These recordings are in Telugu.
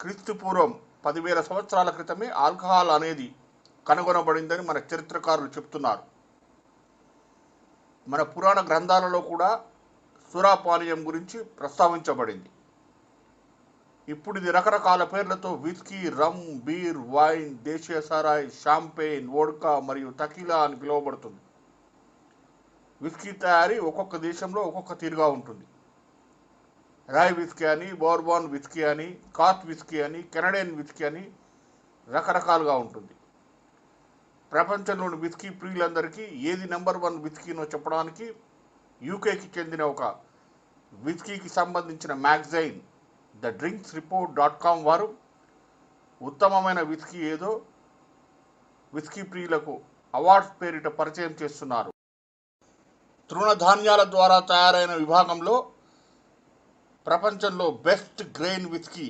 క్రీస్తుపూర్వం పదివేల సంవత్సరాల క్రితమే ఆల్కహాల్ అనేది కనుగొనబడిందని మన చరిత్రకారులు చెప్తున్నారు. మన పురాణ గ్రంథాలలో కూడా సురాపానీయం గురించి ప్రస్తావించబడింది. ఇప్పుడు ఇది రకరకాల పేర్లతో విస్కీ రమ్ బీర్ వైన్ దేశీయ సారాయ్ షాంపెయిన్ వోడ్కా మరియు తకీలా అని పిలువబడుతుంది. విస్కీ తయారీ ఒక్కొక్క దేశంలో ఒక్కొక్క తీరుగా ఉంటుంది. రాయ్ విస్కీ అని బోర్బాన్ విస్కీ అని కాత్ విస్కీ అని కెనడియన్ విస్కీ అని రకరకాలుగా ఉంటుంది. ప్రపంచంలోని విస్కీ ప్రియులందరికీ ఏది నెంబర్ వన్ విస్కీనో చెప్పడానికి యూకేకి చెందిన ఒక విస్కీకి సంబంధించిన magazine the drinks report dot com వారు ఉత్తమమైన విస్కీ ఏదో విస్కీ ప్రియులకు అవార్డ్స్ పేరిట పరిచయం చేస్తున్నారు. తృణధాన్యాల ద్వారా తయారైన విభాగంలో ప్రపంచంలో best grain whisky.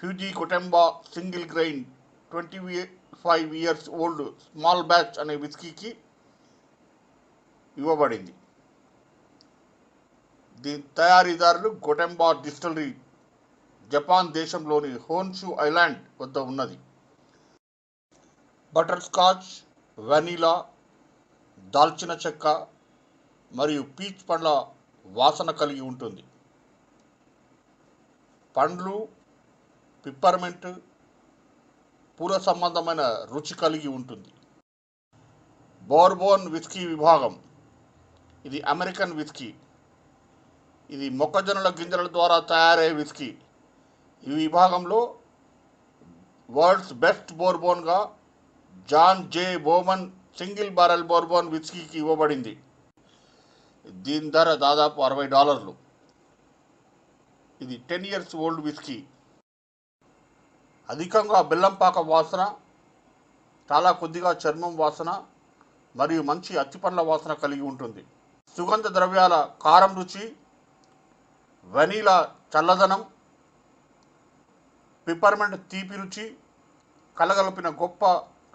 Fuji Gotemba single grain twenty five years old small batch అనే విస్కీకి ఇవ్వబడింది. దీని తయారీదారులు గొటెంబా డిస్టిలరీ జపాన్ దేశంలోని హోన్షు ఐలాండ్ వద్ద ఉన్నది. బటర్ స్కాచ్ వెనీలా దాల్చిన చెక్క మరియు పీచ్ పండ్ల వాసన కలిగి ఉంటుంది. పండ్లు పిప్పర్మెంట్ పూల సంబంధమైన రుచి కలిగి ఉంటుంది. బోర్బోన్ విస్కీ విభాగం. ఇది అమెరికన్ విస్కీ ఇది మొక్కజొన్నల గింజల ద్వారా తయారయ్యే విస్కీ ఈ విభాగంలో world's best బోర్బోన్గా John J Bowman single barrel bourbon విస్కీకి ఇవ్వబడింది. దీని ధర దాదాపు అరవై డాలర్లు. ఇది టెన్ ఇయర్స్ ఓల్డ్ విస్కీ అధికంగా బెల్లం పాక వాసన చాలా కొద్దిగా చర్మం వాసన మరియు మంచి అత్తిపండ్ల వాసన కలిగి ఉంటుంది. సుగంధ ద్రవ్యాల కారం రుచి వెనీలా చల్లదనం పిప్పర్మెంట్ తీపి రుచి కలగలిపిన గొప్ప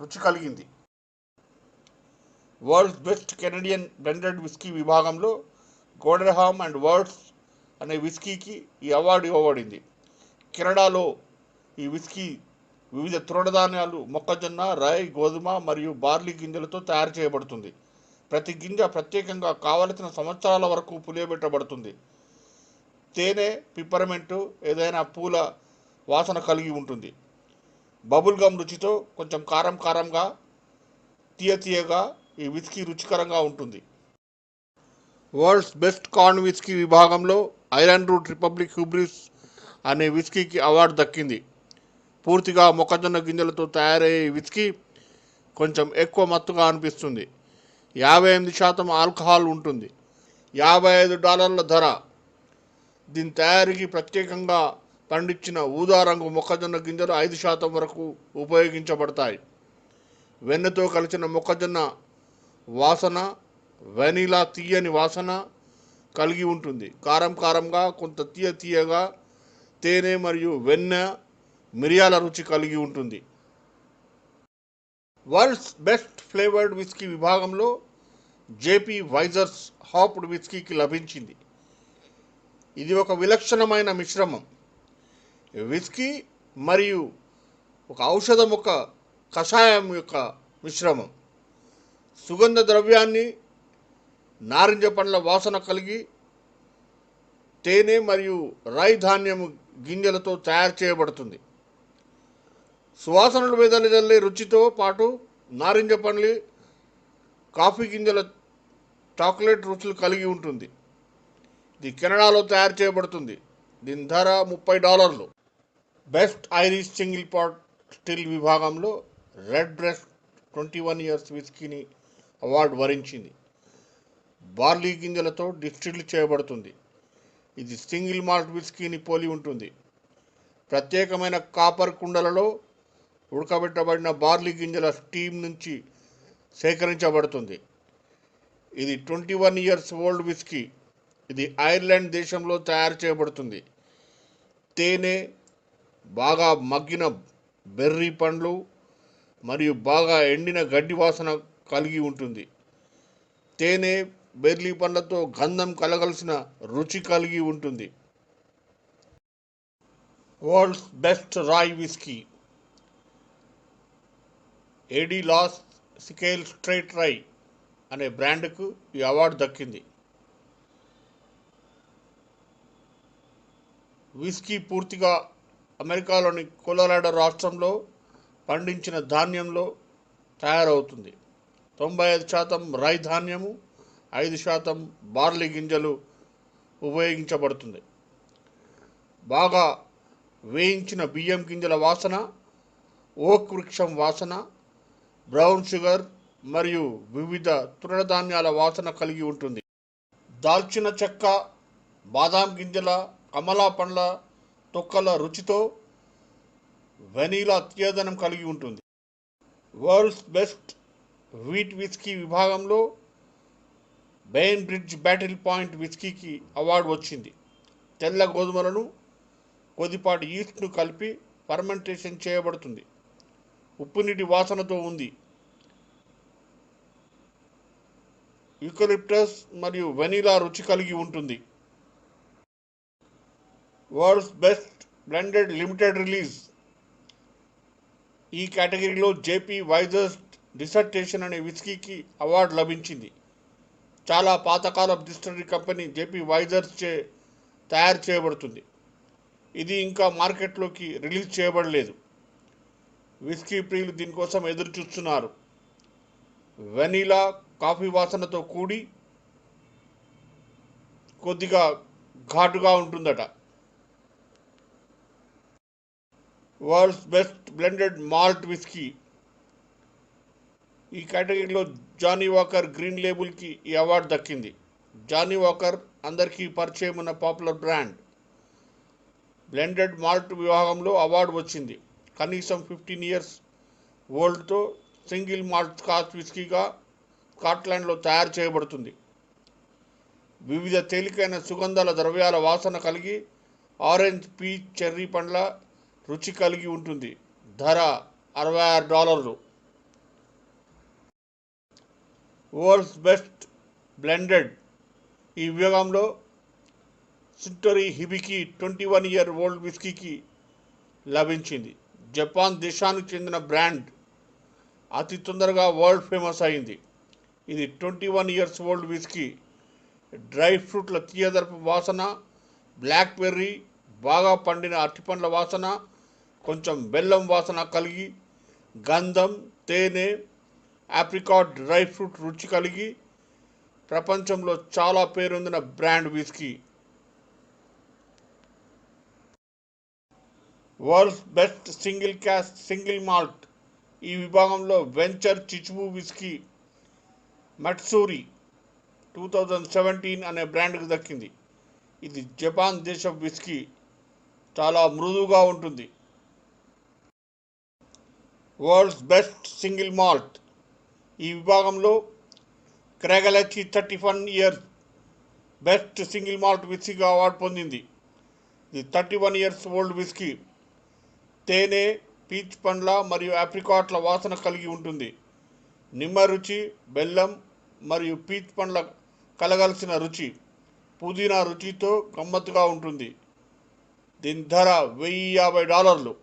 రుచి కలిగింది. World's best Canadian blended whisky విభాగంలో గోడెహామ్ అండ్ వరల్డ్స్ అనే విస్కీకి ఈ అవార్డు ఇవ్వబడింది. కెనడాలో ఈ విస్కీ వివిధ తృణధాన్యాలు మొక్కజొన్న రాయి గోధుమ మరియు బార్లీ గింజలతో తయారు చేయబడుతుంది. ప్రతి గింజ ప్రత్యేకంగా కావలసిన సంవత్సరాల వరకు పులియబెట్టబడుతుంది. తేనె పిప్పరమెంటు ఏదైనా పూల వాసన కలిగి ఉంటుంది. బబుల్ గమ్ రుచితో కొంచెం కారం కారంగా తీయ తీయగా ఈ విస్కీ రుచికరంగా ఉంటుంది. వరల్డ్స్ బెస్ట్ కార్న్ విస్కీ విభాగంలో ఐరన్ రూట్ రిపబ్లిక్ హ్యూబ్రిస్ అనే విస్కీకి అవార్డు దక్కింది. పూర్తిగా మొక్కజొన్న గింజలతో తయారయ్యే విస్కీ కొంచెం ఎక్కువ మత్తుగా అనిపిస్తుంది. యాభై ఎనిమిది శాతం ఆల్కహాల్ ఉంటుంది. యాభై ఐదు డాలర్ల ధర. దీని తయారీకి ప్రత్యేకంగా పండించిన ఊదా రంగు మొక్కజొన్న గింజలు ఐదు శాతం వరకు ఉపయోగించబడతాయి. వెన్నతో కలిసిన మొక్కజొన్న వాసన వెనీలా తీయని వాసన కలిగి ఉంటుంది. కారం కారంగా కొంత తీయ తీయగా తేనె మరియు వెన్న మిరియాల రుచి కలిగి ఉంటుంది. వరల్డ్స్ బెస్ట్ ఫ్లేవర్డ్ విస్కీ విభాగంలో జేపీ వైజర్స్ హాప్డ్ విస్కీకి లభించింది. ఇది ఒక విలక్షణమైన మిశ్రమం. విస్కీ మరియు ఒక ఔషధం ఒక కషాయం యొక్క మిశ్రమం. సుగంధ ద్రవ్యాన్ని నారింజ పండ్ల వాసన కలిగి తేనె మరియు రాయి ధాన్యం గింజలతో తయారు చేయబడుతుంది. సువాసనలు వెదలిదల్లే రుచితో పాటు నారింజ పండ్లు కాఫీ గింజల చాక్లెట్ రుచులు కలిగి ఉంటుంది. ఇది కెనడాలో తయారు చేయబడుతుంది. దీని ధర ముప్పై డాలర్లు. Best Irish single pot still విభాగంలో Redbreast twenty one years విస్కీని అవార్డు వరించింది. బార్లీ గింజలతో డిస్టిల్ చేయబడుతుంది. ఇది సింగిల్ మాల్ట్ విస్కీని పోలి ఉంటుంది. ప్రత్యేకమైన కాపర్ కుండలలో ఉడకబెట్టబడిన బార్లీ గింజల స్టీమ్ నుంచి సేకరించబడుతుంది. ఇది twenty one years old whisky. ఇది ఐర్లాండ్ దేశంలో తయారు చేయబడుతుంది. తేనె బాగా మగ్గిన బెర్రీ పండ్లు మరియు బాగా ఎండిన గడ్డి వాసన కలిగి ఉంటుంది. తేనె బెర్లీ పండ్లతో గంధం కలగలసిన రుచి కలిగి ఉంటుంది. World's best rye whisky. AD Laws Secale straight rye అనే బ్రాండ్కు ఈ అవార్డు దక్కింది. విస్కీ పూర్తిగా అమెరికాలోని కొలరాడో రాష్ట్రంలో పండించిన ధాన్యంలో తయారవుతుంది. తొంభై ఐదు శాతం రై ధాన్యము ఐదు శాతం బార్లీ గింజలు ఉపయోగించబడుతుంది. బాగా వేయించిన బియ్యం గింజల వాసన ఓక్ వృక్షం వాసన బ్రౌన్ షుగర్ మరియు వివిధ తృణధాన్యాల వాసన కలిగి ఉంటుంది. దాల్చిన చెక్క బాదాం గింజల కమలా పండ్ల తొక్కల రుచితో వెనీలా తీయదనం కలిగి ఉంటుంది. వరల్డ్స్ బెస్ట్ వీట్ విస్కీ విభాగంలో బెయిన్ బ్రిడ్జ్ బ్యాటిల్ పాయింట్ విస్కీకి అవార్డు వచ్చింది. తెల్ల గోధుమలను కొద్దిపాటి ఈస్ట్ను కలిపి ఫర్మెంటేషన్ చేయబడుతుంది. ఉప్పునీటి వాసనతో ఉంది. యూకలిప్టస్ మరియు వెనీలా రుచి కలిగి ఉంటుంది. World's best blended limited release. ఈ కేటగిరీలో జేపీ వైజర్స్ డిసర్టేషన్ అనే విస్కీకి అవార్డు లభించింది. చాలా పాతకాల డిస్టరీ కంపెనీ జేపీ వైజర్స్ చే తయారు చేయబడుతుంది. ఇది ఇంకా మార్కెట్లోకి రిలీజ్ చేయబడలేదు. విస్కీ ప్రియులు దీనికోసం ఎదురు చూస్తున్నారు వెనీలా కాఫీ వాసనతో కూడి కొద్దిగా ఘాటుగా ఉంటుందట. World's best blended malt whisky ఈ కేటగిరీలో జానీ వాకర్ గ్రీన్ లేబుల్కి ఈ అవార్డు దక్కింది. జానీ వాకర్ అందరికీ పరిచయం ఉన్న పాపులర్ బ్రాండ్. బ్లెండెడ్ మాల్ట్ విభాగంలో అవార్డు వచ్చింది. కనీసం ఫిఫ్టీన్ ఇయర్స్ ఓల్డ్తో సింగిల్ మాల్ట్ స్కాచ్ విస్కీగా స్కాట్లాండ్లో తయారు చేయబడుతుంది. వివిధ తేలికైన సుగంధాల ద్రవ్యాల వాసన కలిగి ఆరెంజ్ పీచ్ చెర్రీ పండ్ల రుచి కలిగి ఉంటుంది. ధర అరవై ఆరు డాలర్లు. World's best blended. ఈ విభాగంలో Suntory Hibiki twenty one year old విస్కీకి లభించింది. జపాన్ దేశానికి చెందిన బ్రాండ్ అతి తొందరగా వరల్డ్ ఫేమస్ అయింది. ఇది twenty one years old whisky dry ఫ్రూట్ల తీయదరపు వాసన బ్లాక్ బెర్రీ బాగా పండిన అరటిపండ్ల వాసన కొంచెం బెల్లం వాసన కలిగి గంధం తేనె ఆప్రికాట్ డ్రై ఫ్రూట్ రుచి కలిగి ప్రపంచంలో చాలా పేరొందిన brand whisky. World's best single cask single malt. ఈ విభాగంలో Venture Chichibu whisky Matsuri two thousand seventeen అనే బ్రాండ్కి దక్కింది. ఇది జపాన్ దేశ విస్కీ. చాలా మృదువుగా ఉంటుంది. World's best single malt. ఈ విభాగంలో Craigellachie thirty one years best single malt విస్కీగా award పొందింది. ఇది thirty one years old whisky. తేనె పీచ్ పండ్ల మరియు ఆప్రికాట్ల వాసన కలిగి ఉంటుంది. నిమ్మ రుచి బెల్లం మరియు పీచ్ పండ్ల కలగలిసిన రుచి పుదీనా రుచితో గమ్మత్తుగా ఉంటుంది. దీని ధర వెయ్యి యాభై డాలర్లు.